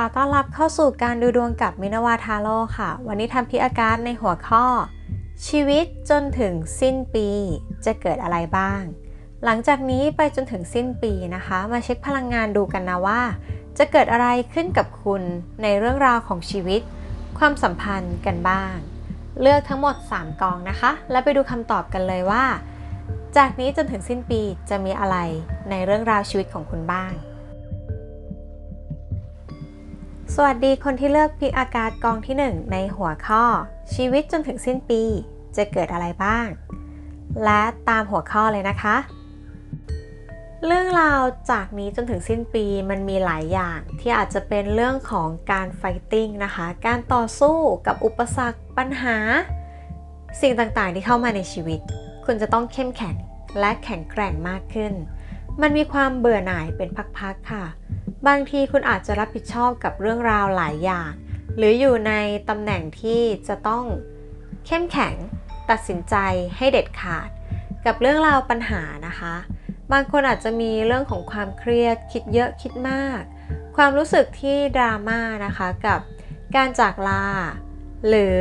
อต้อนรับเข้าสู่การดูดวงกับมินาวาทาโร่ค่ะ วันนี้ทำพิอาการในหัวข้อ ชีวิตจนถึงสิ้นปีจะเกิดอะไรบ้าง หลังจากนี้ไปจนถึงสิ้นปีนะคะ มาเช็คพลังงานดูกันนะว่า จะเกิดอะไรขึ้นกับคุณในเรื่องราวของชีวิต ความสัมพันธ์กันบ้าง เลือกทั้งหมด 3กองนะคะ แล้วไปดูคำตอบกันเลยว่า จากนี้จนถึงสิ้นปีจะมีอะไรในเรื่องราวชีวิตของคุณบ้าง สวัสดีคนที่เลือกพิกอากาศกองที่ 1 ในหัวข้อ ชีวิตจนถึงสิ้นปี จะเกิดอะไรบ้าง และตามหัวข้อเลยนะคะ เรื่องราวจากนี้จนถึงสิ้นปีมันมีหลายอย่างที่อาจจะเป็นเรื่องของการไฟติ้งนะคะ การต่อสู้กับอุปสรรคปัญหา สิ่งต่างๆที่เข้ามาในชีวิต คุณจะต้องเข้มแข็งและแข็งแกร่งมากขึ้น มันมีความเบื่อหน่ายเป็นพักๆค่ะ บางทีคุณอาจจะรับผิดชอบกับเรื่องราวหลายอย่าง หรืออยู่ในตำแหน่งที่จะต้องเข้มแข็งตัดสินใจให้เด็ดขาด กับเรื่องราวปัญหานะคะ บางคนอาจจะมีเรื่องของความเครียดคิดเยอะคิดมาก ความรู้สึกที่ดราม่านะคะกับการจากลา หรือ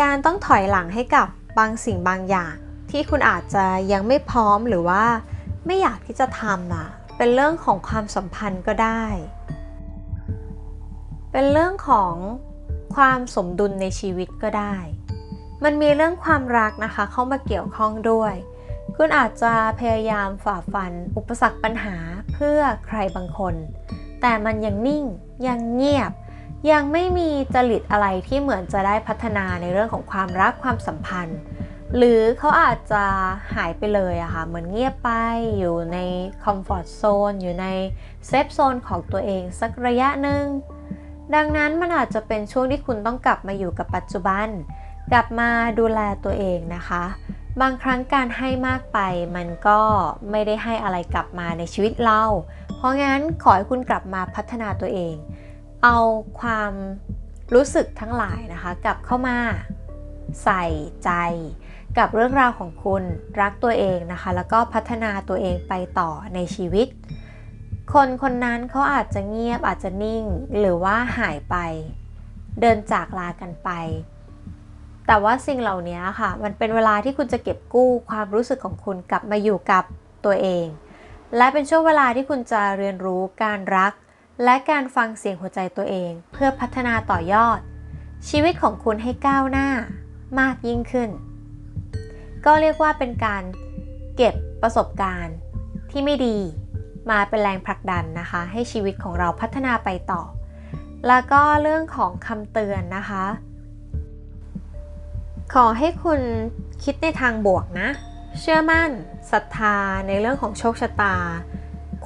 การต้องถอยหลังให้กับบางสิ่งบางอย่าง ที่คุณอาจจะยังไม่พร้อมหรือว่า ไม่อยากที่จะทำอะ เป็นเรื่องของความสัมพันธ์ก็ได้ เป็นเรื่องของความสมดุลในชีวิตก็ได้ มันมีเรื่องความรักนะคะ เข้ามาเกี่ยวข้องด้วย คุณอาจจะพยายามฝ่าฟัน อุปสรรคปัญหาเพื่อใครบางคน แต่มันยังนิ่งยังเงียบ ยังไม่มีจริตอะไรที่เหมือนจะได้พัฒนาในเรื่องของความรักความสัมพันธ์ หรือเขาอาจจะหายไปเลยอะค่ะ เหมือนเงียบไปอยู่ในคอมฟอร์ทโซนอยู่ในเซฟโซนของตัวเองสักระยะหนึ่ง ดังนั้นมันอาจจะเป็นช่วงที่คุณต้องกลับมาอยู่กับปัจจุบัน กลับมาดูแลตัวเองนะคะ บางครั้งการให้มากไปมันก็ไม่ได้ให้อะไรกลับมาในชีวิตเรา เพราะงั้นขอให้คุณกลับมาพัฒนาตัวเอง เอาความรู้สึกทั้งหลายนะคะ กลับเข้ามา ใส่ใจ กับเรื่องราวของคุณรักตัวเองนะคะ แล้วก็พัฒนาตัวเองไปต่อในชีวิต คนคนนั้นเขาอาจจะเงียบอาจจะนิ่งหรือว่าหายไป เดินจากลากันไป แต่ว่าสิ่งเหล่านี้ค่ะ มันเป็นเวลาที่คุณจะเก็บกู้ความรู้สึกของคุณกลับมาอยู่กับตัวเอง และเป็นช่วงเวลาที่คุณจะเรียนรู้การรัก และการฟังเสียงหัวใจตัวเอง เพื่อพัฒนาต่อยอด ชีวิตของคุณให้ก้าวหน้ามากยิ่งขึ้น ก็เรียกว่าเป็นการเก็บประสบการณ์ที่ไม่ดีมาเป็นแรงผลักดันนะคะ ให้ชีวิตของเราพัฒนาไปต่อ แล้วก็เรื่องของคำเตือนนะคะ ขอให้คุณคิดในทางบวกนะ เชื่อมั่นศรัทธาในเรื่องของโชคชะตา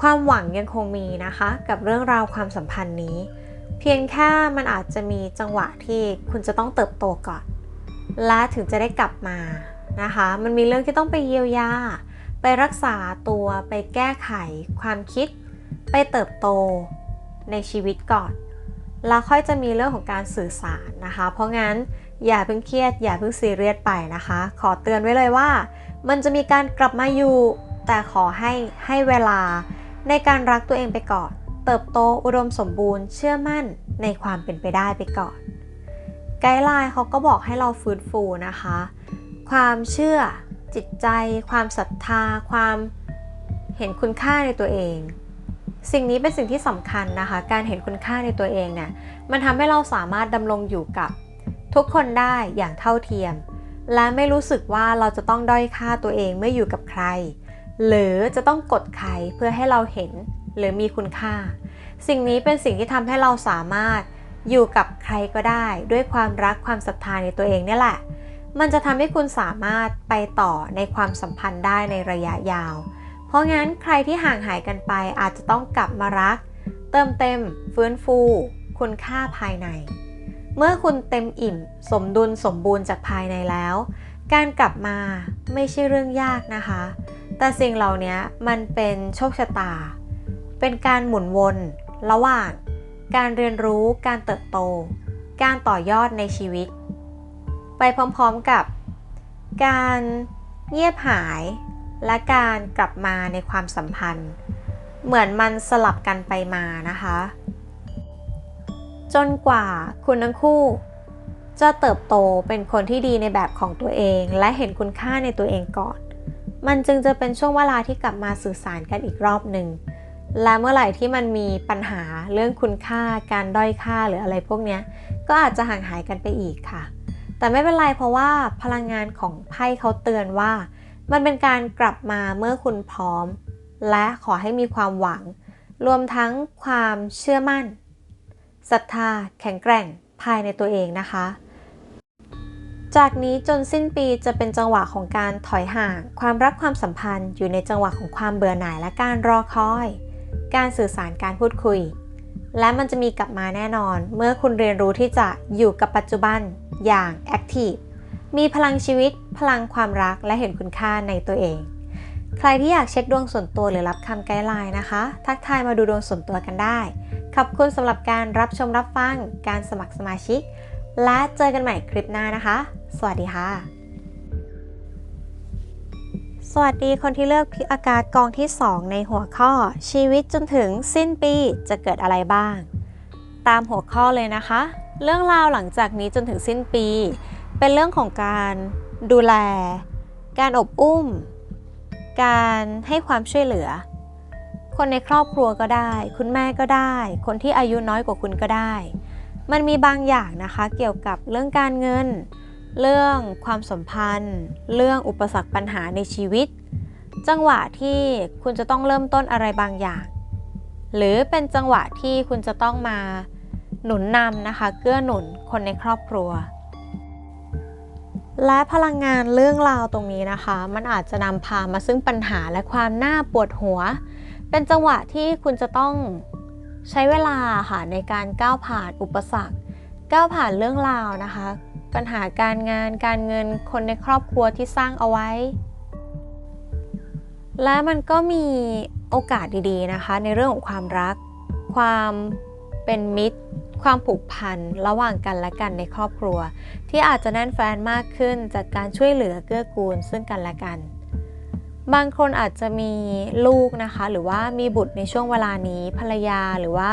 ความหวังยังคงมีนะคะ กับเรื่องราวความสัมพันธ์นี้ เพียงแค่มันอาจจะมีจังหวะที่คุณจะต้องเติบโตก่อน และถึงจะได้กลับมา นะคะ มันมีเรื่องที่ต้องไปเยียวยา ไปรักษาตัว ไปแก้ไข ความคิด ไปเติบโตในชีวิตก่อน แล้วค่อยจะมีเรื่องของการสื่อสารนะคะ เพราะงั้นอย่าเพิ่งเครียด อย่าเพิ่งซีเรียสไปนะคะ ขอเตือนไว้เลยว่า มันจะมีการกลับมาอยู่ แต่ขอให้ให้เวลาในการรักตัวเองไปก่อน เติบโตอุดมสมบูรณ์ เชื่อมั่นในความเป็นไปได้ไปก่อน ไกด์ไลน์เขาก็บอกให้เราฟื้นฟูนะคะ ความเชื่อ จิตใจ ความศรัทธา ความเห็นคุณค่าในตัวเอง สิ่งนี้เป็นสิ่งที่สำคัญนะคะ การเห็นคุณค่าในตัวเองเนี่ยมันทำให้เราสามารถดำรงอยู่กับทุกคนได้อย่างเท่าเทียม และไม่รู้สึกว่าเราจะต้องด้อยค่าตัวเองเมื่ออยู่กับใคร หรือจะต้องกดใครเพื่อให้เราเห็นหรือมีคุณค่า สิ่งนี้เป็นสิ่งที่ทำให้เราสามารถอยู่กับใครก็ได้ ด้วยความรักความศรัทธาในตัวเองเนี่แหละ มันจะทำให้คุณสามารถไปต่อในความสัมพันธ์ได้ในระยะยาว เพราะงั้นใครที่ห่างหายกันไปอาจจะต้องกลับมารัก เติมเต็ม ฟื้นฟู คุณค่าภายใน เมื่อคุณเต็มอิ่ม สมดุลสมบูรณ์จากภายในแล้ว การกลับมาไม่ใช่เรื่องยากนะคะ แต่สิ่งเหล่านี้มันเป็นโชคชะตา เป็นการหมุนวนระหว่าง การเรียนรู้ การเติบโต การต่อยอดในชีวิต ไปพร้อมๆกับ การเงียบหายและการกลับมาในความสัมพันธ์ เหมือนมันสลับกันไปมานะคะ จนกว่าคุณทั้งคู่ จะเติบโตเป็นคนที่ดีในแบบของตัวเอง และเห็นคุณค่าในตัวเองก่อน มันจึงจะเป็นช่วงเวลาที่กลับมาสื่อสารกันอีกรอบหนึ่งและเมื่อไหร่ที่มันมีปัญหาเรื่องคุณค่าการด้อยค่าหรืออะไรพวกนี้ก็อาจจะห่างหายกันไปอีกค่ะ แต่ไม่เป็นไรเพราะว่าพลังงานของไพ่เขาเตือนว่า มันเป็นการกลับมาเมื่อคุณพร้อม และขอให้มีความหวัง รวมทั้งความเชื่อมั่นศรัทธาแข็งแกร่งภายในตัวเองนะคะ จากนี้จนสิ้นปีจะเป็นจังหวะของการถอยห่าง ความรักความสัมพันธ์อยู่ในจังหวะของความเบื่อหน่ายและการรอคอย การสื่อสารการพูดคุย และมันจะมีกลับมาแน่นอน เมื่อคุณเรียนรู้ที่จะอยู่กับปัจจุบัน อย่างแอคทีฟมีพลังชีวิต พลังความรักและเห็นคุณค่าในตัวเอง ใครที่อยากเช็คดวงส่วนตัวหรือรับคำไกด์ไลน์นะคะ ทักทายมาดูดวงส่วนตัวกันได้ ขอบคุณสำหรับการรับชมรับฟัง การสมัครสมาชิก และเจอกันใหม่คลิปหน้านะคะ สวัสดีค่ะ สวัสดีคนที่เลือกพิกอากาศกองที่ 2 ในหัวข้อ ชีวิตจนถึงสิ้นปีจะเกิดอะไรบ้าง ตามหัวข้อเลยนะคะ เรื่องราวหลังจากนี้จนถึงสิ้นปี เป็นเรื่องของการดูแล การอบอุ้ม การให้ความช่วยเหลือ คนในครอบครัวก็ได้ คุณแม่ก็ได้ คนที่อายุน้อยกว่าคุณก็ได้ มันมีบางอย่างนะคะเกี่ยวกับเรื่องการเงิน เรื่องความสัมพันธ์ เรื่องอุปสรรคปัญหาในชีวิต จังหวะที่คุณจะต้องเริ่มต้นอะไรบางอย่าง หรือเป็นจังหวะที่คุณจะต้องมา หนุนนำนะคะ เกื้อหนุนคนในครอบครัว และพลังงานเรื่องราวตรงนี้นะคะ มันอาจจะนำพามาซึ่งปัญหาและความน่าปวดหัว เป็นจังหวะที่คุณจะต้องใช้เวลาค่ะในการก้าวผ่านอุปสรรค ก้าวผ่านเรื่องราวนะคะ ปัญหาการงานการเงินคนในครอบครัวที่สร้างเอาไว้ และมันก็มีโอกาสดีๆนะคะ ในเรื่องของความรัก ความเป็นมิตร ความผูกพันระหว่างกันและกันในครอบครัว ที่อาจจะแน่นแฟนมากขึ้นจากการช่วยเหลือเกื้อกูลซึ่งกันและกัน บางคนอาจจะมีลูกนะคะ หรือว่ามีบุตรในช่วงเวลานี้ภรรยาหรือว่า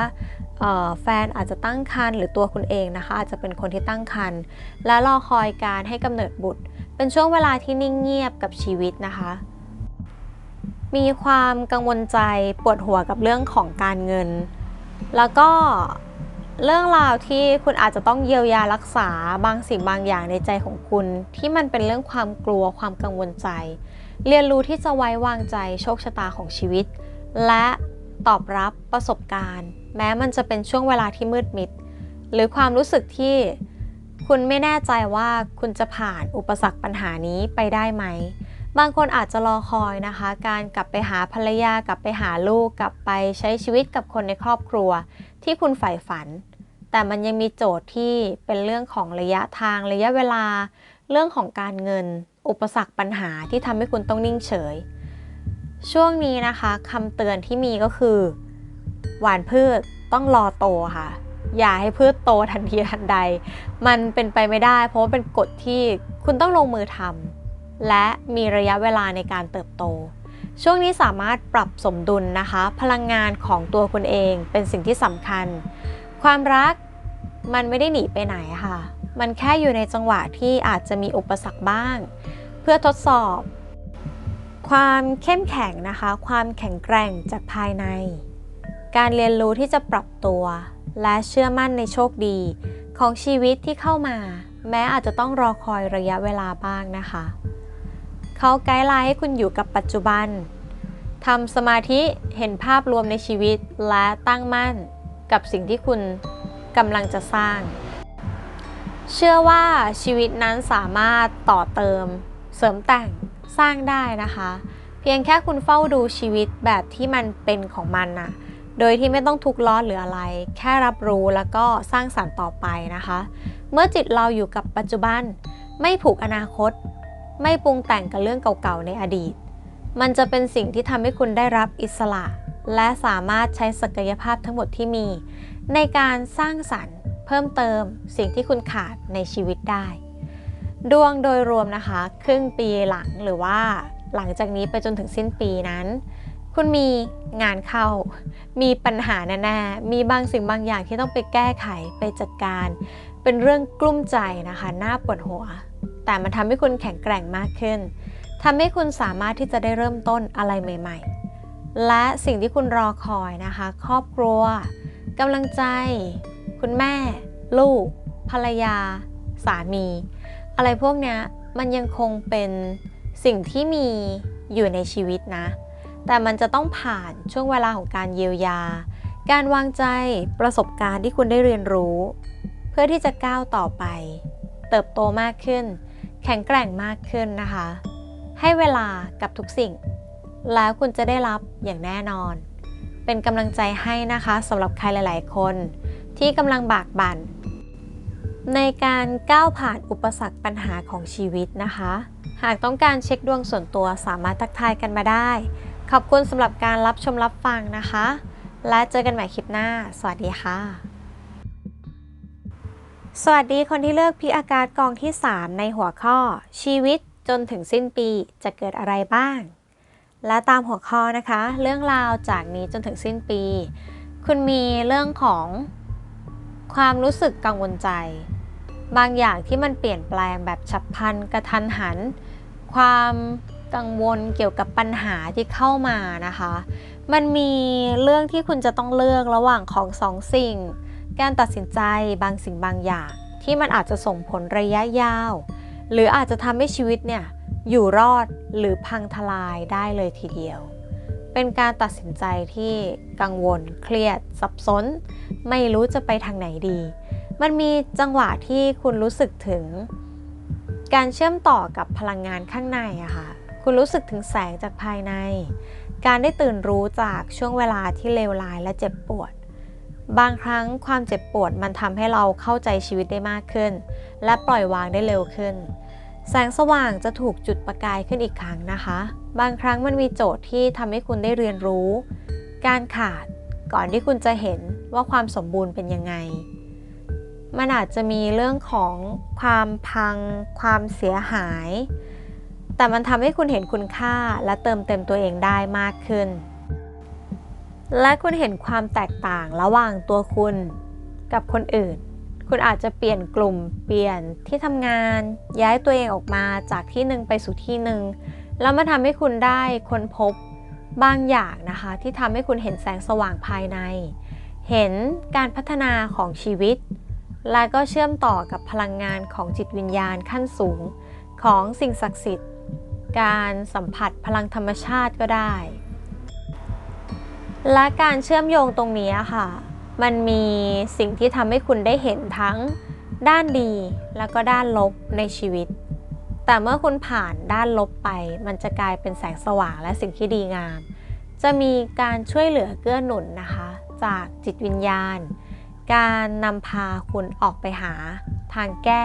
แฟนอาจจะตั้งครรภ์หรือตัวคุณเองนะคะ อาจจะเป็นคนที่ตั้งครรภ์และรอคอยการให้กำเนิดบุตร เป็นช่วงเวลาที่นิ่งเงียบกับชีวิตนะคะ มีความกังวลใจปวดหัวกับเรื่องของการเงิน แล้วก็ เรื่องราวที่คุณอาจจะต้องเยียวยารักษาบางสิ่งบางอย่างในใจของคุณ ที่มันเป็นเรื่องความกลัวความกังวลใจ เรียนรู้ที่จะไว้วางใจโชคชะตาของชีวิต และตอบรับประสบการณ์ แม้มันจะเป็นช่วงเวลาที่มืดมิด หรือความรู้สึกที่คุณไม่แน่ใจว่าคุณจะผ่านอุปสรรคปัญหานี้ไปได้ไหม บางคนอาจจะรอคอยนะคะ การกลับไปหาภรรยากลับไปหาลูกกลับไปใช้ชีวิตกับคนในครอบครัว ที่คุณใฝ่ฝัน แต่มันยังมีโจทย์ที่เป็นเรื่องของระยะทางระยะเวลา เรื่องของการเงิน อุปสรรคปัญหาที่ทำให้คุณต้องนิ่งเฉย ช่วงนี้นะคะคำเตือนที่มีก็คือ หวานพืชต้องรอโตค่ะอย่าให้พืชโตทันทีทันใด มันเป็นไปไม่ได้ เพราะว่าเป็นกฎที่คุณต้องลงมือทำ และมีระยะเวลาในการเติบโต ช่วงนี้สามารถปรับสมดุลนะคะ พลังงานของตัวคุณเองเป็นสิ่งที่สำคัญ ความรักมันไม่ได้หนีไปไหนค่ะ มันแค่อยู่ในจังหวะที่อาจจะมีอุปสรรคบ้าง เพื่อทดสอบ ความเข้มแข็งนะคะ ความแข็งแกร่งจากภายใน การเรียนรู้ที่จะปรับตัว และเชื่อมั่นในโชคดี ของชีวิตที่เข้ามา แม้อาจจะต้องรอคอยระยะเวลาบ้างนะคะ เขาไกด์ไลน์ให้คุณอยู่กับปัจจุบันทำสมาธิเห็นภาพรวมในชีวิตและตั้งมั่นกับสิ่งที่คุณกำลังจะสร้าง เชื่อว่าชีวิตนั้นสามารถต่อเติม เสริมแต่งสร้างได้นะคะ เพียงแค่คุณเฝ้าดูชีวิตแบบที่มันเป็นของมันนะโดยที่ไม่ต้องทุกข์ร้อนหรืออะไร แค่รับรู้แล้วก็สร้างสรรค์ต่อไปนะคะ เมื่อจิตเราอยู่กับปัจจุบัน ไม่ผูกอนาคต ไม่ปรุงแต่งกับเรื่องเก่าๆในอดีต มันจะเป็นสิ่งที่ทำให้คุณได้รับอิสระ และสามารถใช้ศักยภาพทั้งหมดที่มี ในการสร้างสรรค์ เพิ่มเติมสิ่งที่คุณขาดในชีวิตได้ ดวงโดยรวมนะคะ ครึ่งปีหลังหรือว่าหลังจากนี้ไปจนถึงสิ้นปีนั้น คุณมีงานเข้า มีปัญหาแน่ๆมีบางสิ่งบางอย่างที่ต้องไปแก้ไขไปจัดการ เป็นเรื่องกลุ้มใจนะคะ น่าปวดหัว แต่มันทำให้คุณแข็งแกร่งมากขึ้นทำให้คุณสามารถที่จะได้เริ่มต้นอะไรใหม่ ๆ และสิ่งที่คุณรอคอยนะคะ ครอบครัวกำลังใจ คุณแม่ ลูก ภรรยา สามี อะไรพวกเนี้ยมันยังคงเป็นสิ่งที่มีอยู่ในชีวิตนะ แต่มันจะต้องผ่านช่วงเวลาของการเยียวยา การวางใจประสบการณ์ที่คุณได้เรียนรู้ เพื่อที่จะก้าวต่อไป เติบโตมากขึ้น แข็งแกร่งมากขึ้นนะคะ ให้เวลากับทุกสิ่ง แล้วคุณจะได้รับอย่างแน่นอน เป็นกำลังใจให้นะคะสำหรับใครหลาย ๆ คน ที่กำลังบากบั่น ในการก้าวผ่านอุปสรรคปัญหาของชีวิตนะคะ หากต้องการเช็คดวงส่วนตัวสามารถทักทายกันมาได้ ขอบคุณสำหรับการรับชมรับฟังนะคะ และเจอกันใหม่คลิปหน้า สวัสดีค่ะ สวัสดีคนที่เลือกพิอากาศกองที่ 3 ในหัวข้อ ชีวิตจนถึงสิ้นปีจะเกิดอะไรบ้าง และตามหัวข้อนะคะ เรื่องราวจากนี้จนถึงสิ้นปี คุณมีเรื่องของความรู้สึกกังวลใจ บางอย่างที่มันเปลี่ยนแปลงแบบฉับพลันกระทันหัน ความกังวลเกี่ยวกับปัญหาที่เข้ามานะคะ มันมีเรื่องที่คุณจะต้องเลือกระหว่างของสองสิ่ง การตัดสินใจบางสิ่งบางอย่าง ที่มันอาจจะส่งผลระยะยาว หรืออาจจะทำให้ชีวิตเนี่ยอยู่รอดหรือพังทลายได้เลยทีเดียว เป็นการตัดสินใจที่กังวล เครียด สับสน ไม่รู้จะไปทางไหนดี มันมีจังหวะที่คุณรู้สึกถึง การเชื่อมต่อกับพลังงานข้างในอะค่ะ คุณรู้สึกถึงแสงจากภายใน การได้ตื่นรู้จากช่วงเวลาที่เลวร้ายและเจ็บปวด บางครั้งความเจ็บปวดมันทำให้เราเข้าใจชีวิตได้มากขึ้น และปล่อยวางได้เร็วขึ้น แสงสว่างจะถูกจุดประกายขึ้นอีกครั้งนะคะ บางครั้งมันมีโจทย์ที่ทำให้คุณได้เรียนรู้ การขาดก่อนที่คุณจะเห็นว่าความสมบูรณ์เป็นยังไง มันอาจจะมีเรื่องของความพัง ความเสียหาย แต่มันทำให้คุณเห็นคุณค่าและเติมเต็มตัวเองได้มากขึ้น และคุณเห็นความแตกต่างระหว่างตัวคุณกับคนอื่น คุณอาจจะเปลี่ยนกลุ่ม เปลี่ยนที่ทำงาน ย้ายตัวเองออกมาจากที่หนึ่งไปสู่ที่หนึ่งแล้วมาทำให้คุณได้ค้นพบบางอย่างนะคะ ที่ทำให้คุณเห็นแสงสว่างภายใน เห็นการพัฒนาของชีวิต และก็เชื่อมต่อกับพลังงานของจิตวิญญาณขั้นสูงของสิ่งศักดิ์สิทธิ์ การสัมผัสพลังธรรมชาติก็ได้ และการเชื่อมโยงตรงนี้ค่ะ มันมีสิ่งที่ทำให้คุณได้เห็นทั้งด้านดีแล้วก็ด้านลบในชีวิต แต่เมื่อคุณผ่านด้านลบไป มันจะกลายเป็นแสงสว่างและสิ่งที่ดีงาม จะมีการช่วยเหลือเกื้อหนุนนะคะ จากจิตวิญญาณ การนำพาคุณออกไปหาทางแก้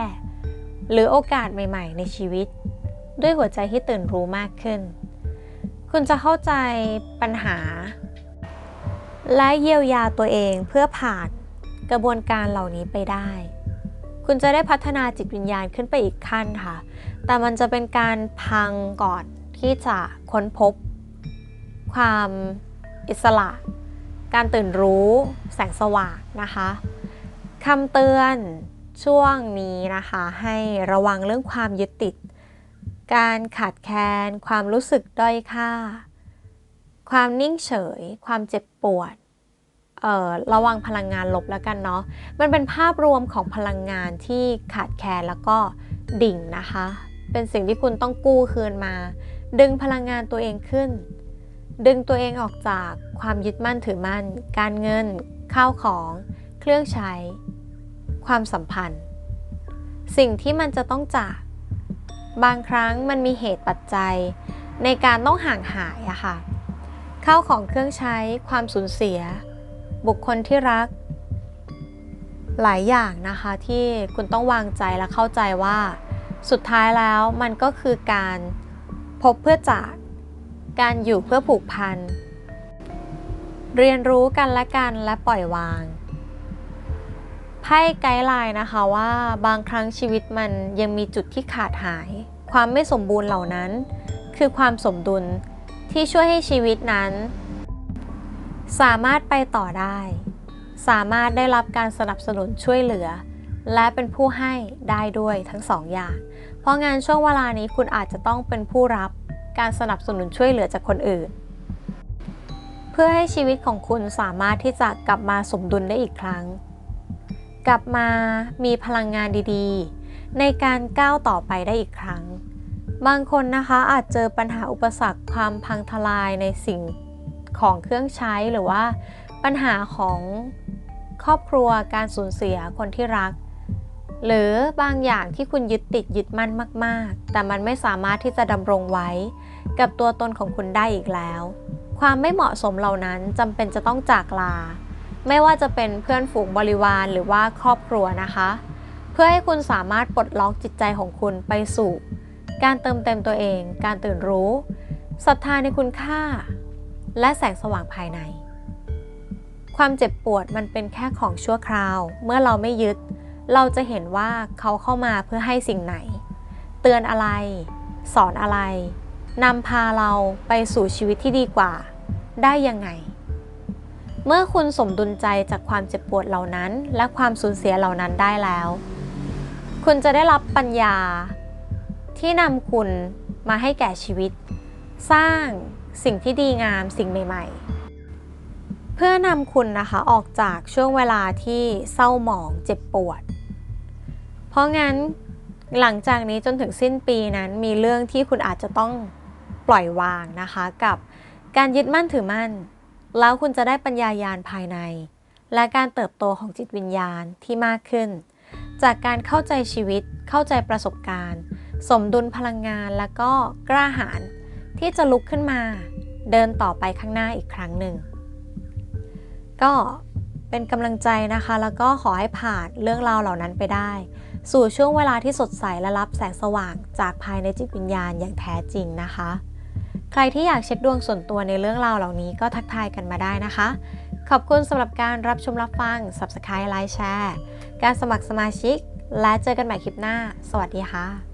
หรือโอกาสใหม่ๆ ในชีวิต ด้วยหัวใจที่ตื่นรู้มากขึ้น คุณจะเข้าใจปัญหา และเยียวยาตัวเองเพื่อผ่านกระบวนการเหล่านี้ไปได้ คุณจะได้พัฒนาจิตวิญญาณขึ้นไปอีกขั้นค่ะ แต่มันจะเป็นการพังก่อนที่จะค้นพบ ความอิสระ การตื่นรู้แสงสว่างนะคะคำเตือนช่วงนี้นะคะ ให้ระวังเรื่องความยึดติด การขาดแคลนความรู้สึกด้อยค่า ความนิ่งเฉย ความเจ็บปวด ระวังพลังงานลบแล้วกันเนาะ มันเป็นภาพรวมของพลังงานที่ขาดแคลนแล้วก็ดิ่งนะคะ เป็นสิ่งที่คุณต้องกู้คืนมา ดึงพลังงานตัวเองขึ้น ดึงตัวเองออกจากความยึดมั่นถือมั่น การเงิน ข้าวของ เครื่องใช้ ความสัมพันธ์ สิ่งที่มันจะต้องจาก บางครั้งมันมีเหตุปัจจัย ในการต้องห่างหายอะค่ะ ข้าวของเครื่องใช้ ความสูญเสีย บุคคลที่รัก หลายอย่างนะคะที่คุณต้องวางใจและเข้าใจว่า สุดท้ายแล้วมันก็คือการพบเพื่อจาก การอยู่เพื่อผูกพัน เรียนรู้กันและกันและปล่อยวางไพ่ไกด์ไลน์นะคะว่าบางครั้งชีวิตมันยังมีจุดที่ขาดหาย ความไม่สมบูรณ์เหล่านั้น คือความสมดุลที่ช่วยให้ชีวิตนั้น สามารถไปต่อได้ สามารถได้รับการสนับสนุนช่วยเหลือ และเป็นผู้ให้ได้ด้วยทั้งสองอย่าง เพราะงานช่วงเวลานี้คุณอาจจะต้องเป็นผู้รับการสนับสนุนช่วยเหลือจากคนอื่น เพื่อให้ชีวิตของคุณสามารถที่จะกลับมาสมดุลได้อีกครั้ง กลับมามีพลังงานดีๆ ในการก้าวต่อไปได้อีกครั้ง บางคนนะคะอาจเจอปัญหาอุปสรรคความพังทลายในสิ่ง ของเครื่องใช้หรือว่าปัญหาของครอบครัวการสูญเสียคนที่รัก หรือบางอย่างที่คุณยึดติดยึดมั่นมาก ๆ แต่มันไม่สามารถที่จะดำรงไว้ กับตัวตนของคุณได้อีกแล้ว ความไม่เหมาะสมเหล่านั้นจำเป็นจะต้องจากลา ไม่ว่าจะเป็นเพื่อนฝูงบริวารหรือว่าครอบครัวนะคะ เพื่อให้คุณสามารถปลดล็อกจิตใจของคุณไปสู่ การเติมเต็มตัวเอง การตื่นรู้ศรัทธาในคุณค่า และแสงสว่างภายใน ความเจ็บปวดมันเป็นแค่ของชั่วคราว เมื่อเราไม่ยึด เราจะเห็นว่าเขาเข้ามาเพื่อให้สิ่งไหน เตือนอะไร สอนอะไรนำพาเราไปสู่ชีวิตที่ดีกว่า ได้ยังไง เมื่อคุณสมดุลใจจากความเจ็บปวดเหล่านั้น และความสูญเสียเหล่านั้นได้แล้ว คุณจะได้รับปัญญาที่นำคุณมาให้แก่ชีวิต สร้าง สิ่งที่ดีงามสิ่งใหม่ ๆ เพื่อนำคุณนะคะออกจากช่วงเวลาที่เศร้าหมองเจ็บปวด เพราะงั้นหลังจากนี้จนถึงสิ้นปีนั้นมีเรื่องที่คุณอาจจะต้องปล่อยวางนะคะกับการยึดมั่นถือมั่น แล้วคุณจะได้ปัญญายาณภายใน และการเติบโตของจิตวิญญาณที่มากขึ้น จากการเข้าใจชีวิตเข้าใจประสบการณ์ สมดุลพลังงานและก็กล้าหาญที่จะลุกขึ้นมา เดินต่อไปข้างหน้าอีกครั้งหนึ่ง ก็เป็นกำลังใจนะคะ แล้วก็ขอให้ผ่านเรื่องราวเหล่านั้นไปได้ สู่ช่วงเวลาที่สดใสและรับแสงสว่างจากภายในจิตวิญญาณอย่างแท้จริงนะคะ ใครที่อยากเช็คดวงส่วนตัวในเรื่องราวเหล่านี้ก็ทักทายกันมาได้นะคะ ขอบคุณสำหรับการรับชมรับฟัง Subscribe ไลค์แชร์การสมัครสมาชิก และเจอกันใหม่คลิปหน้า สวัสดีค่ะ